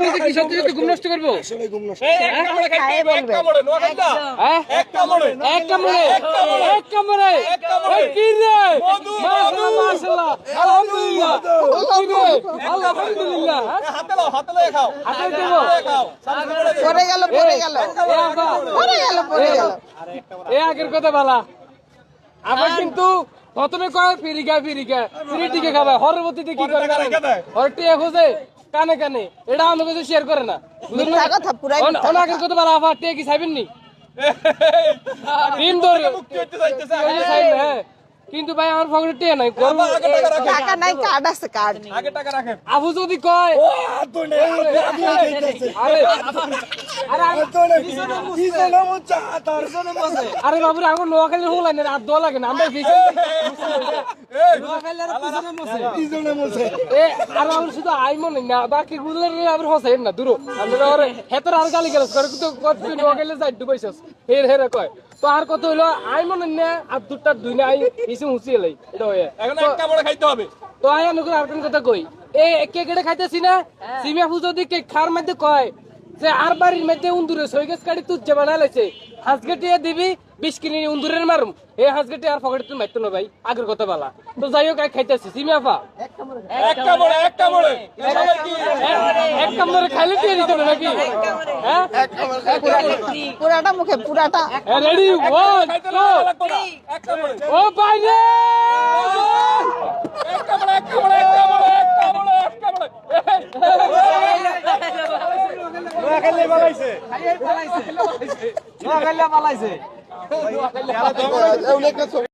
কি সত্যি সত্যি ঘুম নষ্ট করব? হ্যাঁ? এ আব্বা, পড়ে গেল। পড়ে গেল এ আগের কথা বলা আবার কিন্তু প্রথমে কয় ফিরিকা ফিরিকা। ফিরি টিকে খাবে। হরবতীতে কি করে হরটি টিয়া খোঁজে। কানে কানে এটা আমাকে কাছে শেয়ার করে না। বুঝলেন? না? মিথ্যা কথা, পুরাই অন- মিথ্যা অন আগের কথা আবার টেকি কি চাইবেন নি দিন ধরে হ্যাঁ। কিন্তু ভাই আমার পকেটে টিয়া নাই টাকা নাই কার্ড আছে কার্ড আবু যদি কয় হাত ধরে নেই, হাত ধরে যাইতেছে। আরে আরে বাবুরে আমার নোয়াখালী হোক লাগে না আর দোয়া লাগে না আমরা পিছনে আর আমার শুধু আই মনে না বাকি গুলোর আবার হসাই না দূর। আমরা ওরে আর গালি গেলাস করে কিন্তু কত নোয়াখালী যাই ডুবাইছস হের হেরে কয়। তো আর কত হইল আই মনে না আর দুটা দুই না আই এটা হয়ে। এখন খাইতে হবে। তো আই আমি আর কোন কথা কই? এ কে কেটে খাইতেছি না? সিমিয়া ফুজ যদি কে খার মধ্যে কয় যে আর বাড়ির মধ্যে উন্দুরে সৈগেস কাটি তুচ্ছে বানা লাইছে হাঁসগেটিয়া দিবি বিশ কিনি উন্দুরের মারুম। এই হাঁসগেটি আর পকেটে তুমি মারতো না ভাই আগের কথা বলা। তো যাই হোক খাইতেছি। এক কামড়ে এক কামড়ে। এক কামড়ে খাইলে দিয়ে দিত নাকি? হ্যাঁ? পুরাটা মুখে পুরাটা। রেডি ওয়ান ও বাইরে এক কামড়ে এক কামড়ে এক কামড়ে এক কামড়ে এক কামড়ে নোয়াখালী বানাইছে। পালাইছে